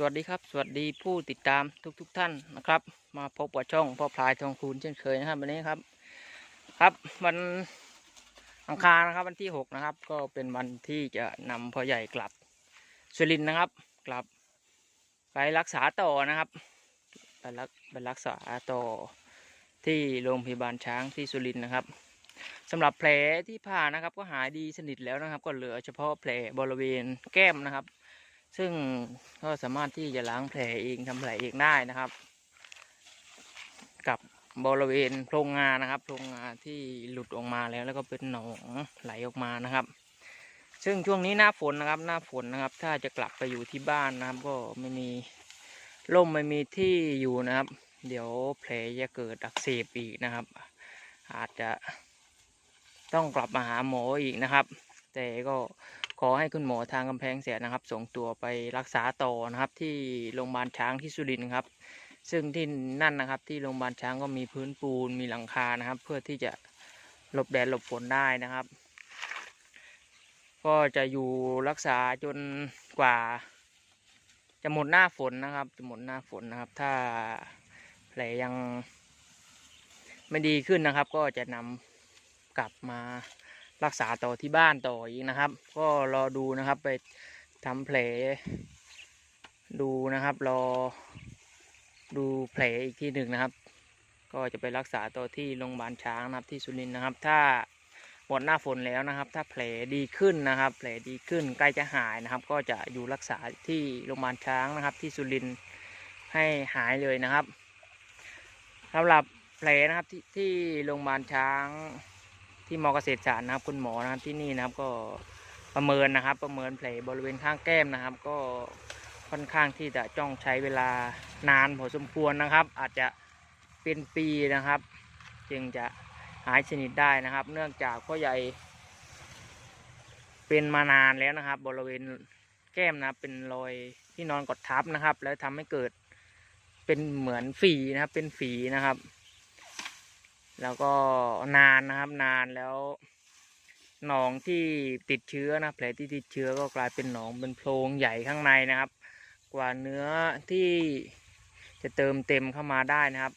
สวัสดีครับ สวัสดีผู้ติดตามทุกๆทท่านนะครับ มาพบกับช่องพ่อพลายทองคูณเช่นเคยนะครับวันนี้ครับ ครับวันอังคารนะครับวันที่หกนะครับ ก็เป็นวันที่จะนำพ่อใหญ่กลับสุรินทร์นะครับกลับไปรักษาต่อนะครับไปรักไปรักษาต่อที่โรงพยาบาลช้างที่สุรินทร์นะครับสำหรับแผลที่ผ่านะครับ ก็หายดีสนิทแล้วนะครับ ก็เหลือเฉพาะแผลบริเวณแก้มนะครับ ซึ่งก็สามารถที่จะล้างแผลเองทำแผลเองได้นะครับ กับบริเวณโพรงงานะครับโพรงงาที่หลุดออกมาแล้วแล้วก็เป็นหนองไหลออกมานะครับ ซึ่งช่วงนี้หน้าฝนนะครับ หน้าฝนนะครับ ถ้าจะกลับไปอยู่ที่บ้านนะครับ ก็ไม่มีร่มไม่มีที่อยู่นะครับ เดี๋ยวแผลจะเกิดอักเสบอีกนะครับ อาจจะต้องกลับมาหาหมออีกนะครับ แต่ก็ ขอให้คุณหมอทางกำแพงแสนนะครับ ส่งตัวไปรักษาต่อนะครับ ที่โรงพยาบาลช้างที่สุรินทร์ครับ ซึ่งที่นั่นนะครับ ที่โรงพยาบาลช้างก็มีพื้นปูนมีหลังคานะครับ เพื่อที่จะหลบแดดหลบฝนได้นะครับ ก็จะอยู่รักษาจนกว่า จะหมดหน้าฝนนะครับ จะหมดหน้าฝนนะครับ ถ้าแผลยังไม่ดีขึ้นนะครับ ก็จะนำกลับมา รักษาต่อที่บ้านต่ออีกนะครับ ก็รอดูนะครับไปทำแผลดูนะครับ รอดูแผลอีกที่หนึ่งนะครับ ก็จะไปรักษาต่อที่โรงพยาบาลช้างนะครับที่สุรินทร์นะครับ ถ้าหมดหน้าฝนแล้วนะครับ ถ้าแผลดีขึ้นนะครับ แผลดีขึ้นใกล้จะหายนะครับ ก็จะอยู่รักษาที่โรงพยาบาลช้างนะครับ ที่สุรินทร์ให้หายเลยนะครับสำหรับแผลนะครับที่ที่โรงพยาบาลช้าง ที่มอเกษตรศาสตร์นะครับ คุณหมอนะครับที่นี่นะครับก็ประเมินนะครับ ประเมินแผลบริเวณข้างแก้มนะครับ ก็ค่อนข้างที่จะจ้องใช้เวลานานพอสมควรนะครับ อาจจะเป็นปีนะครับ จึงจะหายสนิทได้นะครับ เนื่องจากพ่อใหญ่ เป็นมานานแล้วนะครับ บริเวณแก้มนะเป็นรอยที่นอนกดทับนะครับ แล้วทำให้เกิดเป็นเหมือนฝีนะครับ เป็นฝีนะครับ แล้วก็นานนะครับนานแล้วหนองที่ติดเชื้อนะแผลที่ติดเชื้อก็กลายเป็นหนองเป็นโพรงใหญ่ข้างในนะครับ กว่าเนื้อที่จะเติมเต็มเข้ามาได้นะครับ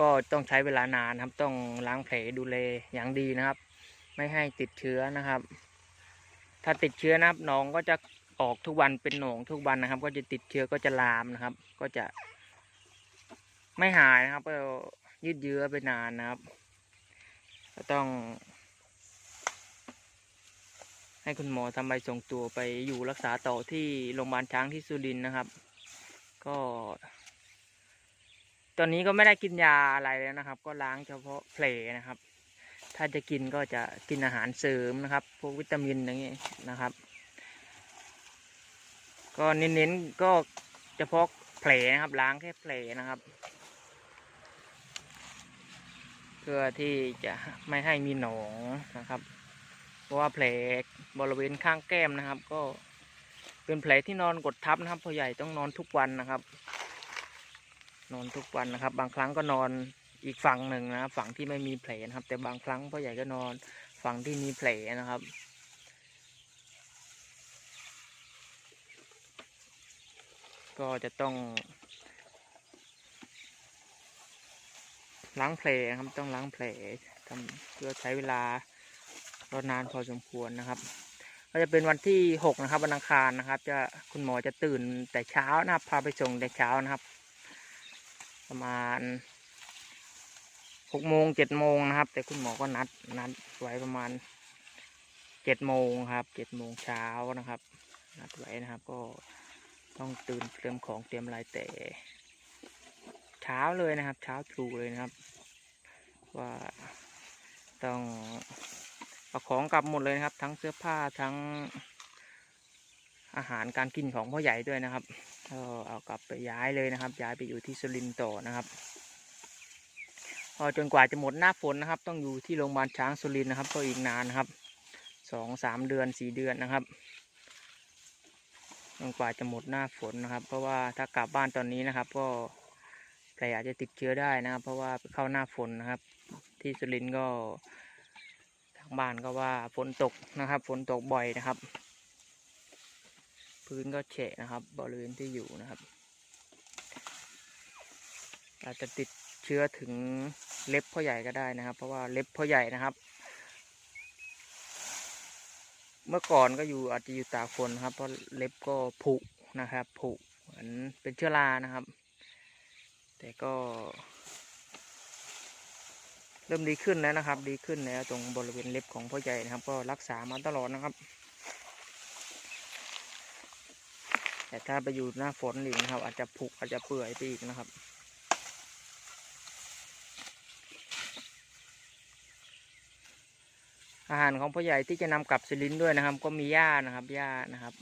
ก็ต้องใช้เวลานานครับ ต้องล้างแผลดูแลอย่างดีนะครับ ไม่ให้ติดเชื้อนะครับ ถ้าติดเชื้อนะครับหนองก็จะออกทุกวันเป็นหนองทุกวันนะครับ ก็จะติดเชื้อก็จะลามนะครับ ก็จะ ไม่หายนะครับก็ยืดเยื้อไปนานนะครับ ก็ต้อง ให้คุณหมอทำใบส่งตัวไปอยู่รักษาต่อที่โรงพยาบาลช้างที่สุรินทร์นะครับ ก็ ตอนนี้ก็ไม่ได้กินยาอะไรแล้วนะครับ ก็ล้างเฉพาะแผลนะครับ ถ้าจะกินก็จะกินอาหารเสริมนะครับ พวกวิตามินอย่างนี้นะครับ ก็เน้นๆก็เฉพาะแผลนะครับล้างแค่แผลนะครับ เพื่อที่จะไม่ให้มีหนองนะครับ เพราะว่าแผลบริเวณข้างแก้มนะครับ ก็เป็นแผลที่นอนกดทับนะครับพ่อใหญ่ต้องนอนทุกวันนะครับ นอนทุกวันนะครับ บางครั้งก็นอนอีกฝั่งหนึ่งนะครับ ฝั่งที่ไม่มีแผลนะครับ แต่บางครั้งพ่อใหญ่ก็นอนฝั่งที่มีแผลนะครับก็จะต้อง ล้างแผลครับต้องล้างแผลทำเพื่อใช้เวลารอนานพอสมควรนะครับ ก็จะเป็นวันที่หกนะครับวันอังคารนะครับ จะคุณหมอจะตื่นแต่เช้านะครับพาไปส่งแต่เช้านะครับ ประมาณหกโมงเจ็ดโมงนะครับ แต่คุณหมอก็นัดนัดไว้ประมาณเจ็ดโมงครับเจ็ดโมงเช้านะครับ นัดไว้นะครับก็ต้องตื่นเตรียมของเตรียมอะไรแต่ เช้าเลยนะครับ เช้าตรู่เลยนะครับ ว่าต้องเอาของกลับหมดเลยนะครับ ทั้งเสื้อผ้าทั้งอาหารการกินของพ่อใหญ่ด้วยนะครับก็เอากลับไปย้ายเลยนะครับ ย้ายไปอยู่ที่สุรินทร์ต่อนะครับพอจนกว่าจะหมดหน้าฝนนะครับ ต้องอยู่ที่โรงพยาบาลช้างสุรินทร์นะครับ ก็อีกนานนะครับสองสามเดือนสี่เดือนนะครับจนกว่าจะหมดหน้าฝนนะครับ เพราะว่าถ้ากลับบ้านตอนนี้นะครับ ก็ แผลอาจจะติดเชื้อได้นะครับ เพราะว่าเข้าหน้าฝนนะครับ ที่สุรินทร์ก็ทางบ้านก็ว่าฝนตกนะครับ ฝนตกบ่อยนะครับ พื้นก็แฉะนะครับ บริเวณที่อยู่นะครับ อาจจะติดเชื้อถึงเล็บพ่อใหญ่ก็ได้นะครับ เพราะว่าเล็บพ่อใหญ่นะครับ เมื่อก่อนก็อยู่อาจจะอยู่ตากฝนครับ เพราะเล็บก็ผุนะครับผุเหมือนเป็นเชื้อรานะครับ แต่ก็ เริ่มดีขึ้นแล้วนะครับ ดีขึ้นแล้วตรงบริเวณเล็บของพ่อใหญ่นะครับ ก็รักษามาตลอดนะครับ แต่ถ้าไปอยู่หน้าฝนอีกนะครับ อาจจะผุอาจจะเปื่อยไปอีกนะครับอาหารของพ่อใหญ่ที่จะนำกลับสิลินด้วยนะครับ ก็มีหญ้านะครับหญ้านะครับ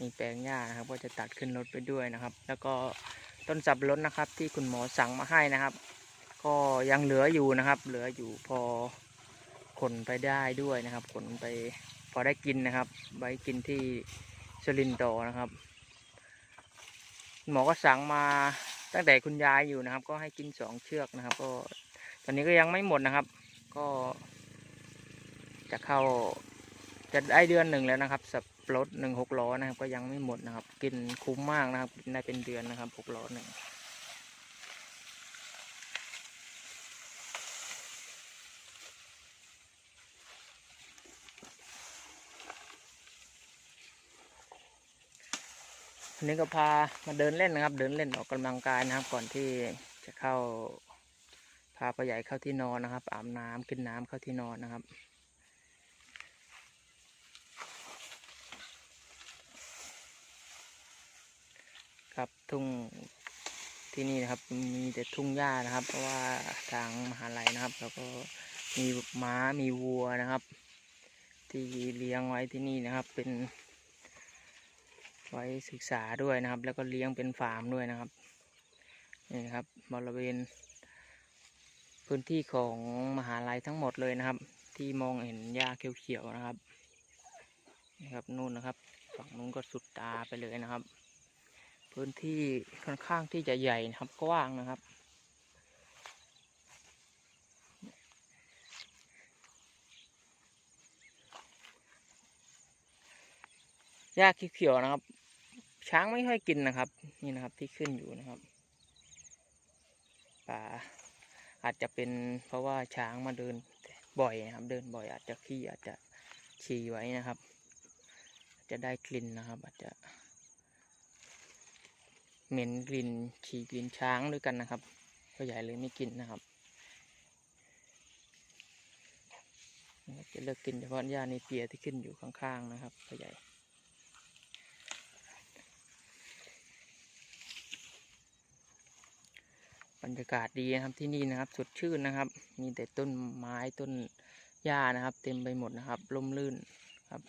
มีแปลงหญ้านะครับ ก็จะตัดขึ้นรถไปด้วยนะครับ แล้วก็ ต้นสับปะรดนะครับ ที่คุณหมอสั่งมาให้นะครับ ก็ยังเหลืออยู่นะครับ เหลืออยู่พอขนไปได้ด้วยนะครับ ขนไปพอได้กินนะครับ ไว้กินที่สลินต่อนะครับ หมอก็สั่งมาตั้งแต่คุณยายอยู่นะครับ ก็ให้กินสองเชือกนะครับ ก็ตอนนี้ก็ยังไม่หมดนะครับ ก็จะเข้า จะได้เดือนหนึ่งแล้วนะครับสับรถหนึ่งหกล้อนะครับ ก็ยังไม่หมดนะครับ กินคุ้มมากนะครับกินได้เป็นเดือนนะครับหกล้อหนึ่งวันนี้ก็พามาเดินเล่นนะครับ เดินเล่นออกกำลังกายนะครับ ก่อนที่จะเข้าพาพ่อใหญ่เข้าที่นอนนะครับอาบน้ำกินน้ำเข้าที่นอนนะครับ ครับทุ่งที่นี่นะครับมีแต่ทุ่งหญ้านะครับ เพราะว่าทางมหาลัยนะครับ แล้วก็มีม้ามีวัวนะครับ ที่เลี้ยงไว้ที่นี่นะครับ เป็น ไว้ศึกษาด้วยนะครับ แล้วก็เลี้ยงเป็นฟาร์มด้วยนะครับนี่นะครับบริเวณพื้นที่ของมหาลัยทั้งหมดเลยนะครับ ที่มองเห็นหญ้าเขียวๆนะครับนะครับนู่นนะครับ ฝั่งนู้นก็สุดตาไปเลยนะครับ พื้นที่ค่อนข้างที่จะใหญ่นะครับ กว้างนะครับ หญ้าเขียวๆนะครับ ช้างไม่ค่อยกินนะครับ นี่นะครับที่ขึ้นอยู่นะครับ ป่าอาจจะเป็นเพราะว่าช้างมาเดินบ่อยนะครับ เดินบ่อยอาจจะขี้อาจจะฉี่ไว้นะครับ จะได้กลิ่นนะครับ อาจจะ เหม็นกลิ่นฉี่กลิ่นช้างด้วยกันนะครับพ่อใหญ่เลยไม่กินนะครับจะเลือกกินเฉพาะหญ้าในเปียที่ขึ้นอยู่ข้างๆนะครับพ่อใหญ่บรรยากาศดีนะครับที่นี่นะครับสดชื่นนะครับ มีแต่ต้นไม้ต้นหญ้านะครับ เต็มไปหมดนะครับร่มรื่นครับ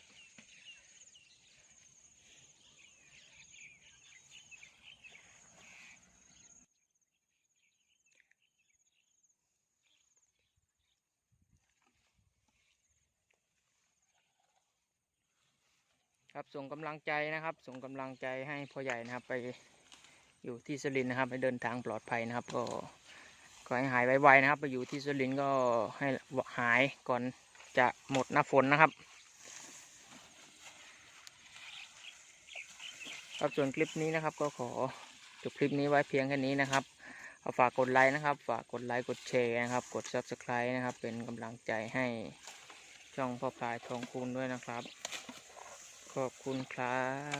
ครับส่งกำลังใจนะครับ ส่งกำลังใจให้พ่อใหญ่นะครับ ไปอยู่ที่สุรินนะครับ ไปเดินทางปลอดภัยนะครับ ก็ขอให้หายไวๆนะครับ ไปอยู่ที่สุรินก็ให้หายก่อนจะหมดหน้าฝนนะครับ ครับส่วนคลิปนี้นะครับ ก็ขอจบคลิปนี้ไว้เพียงแค่นี้นะครับฝากกดไลค์นะครับ ฝากกดไลค์กดแชร์นะครับ กด subscribe นะครับ เป็นกำลังใจให้ช่องพ่อพลายทองคูณด้วยนะครับ ขอบคุณครับ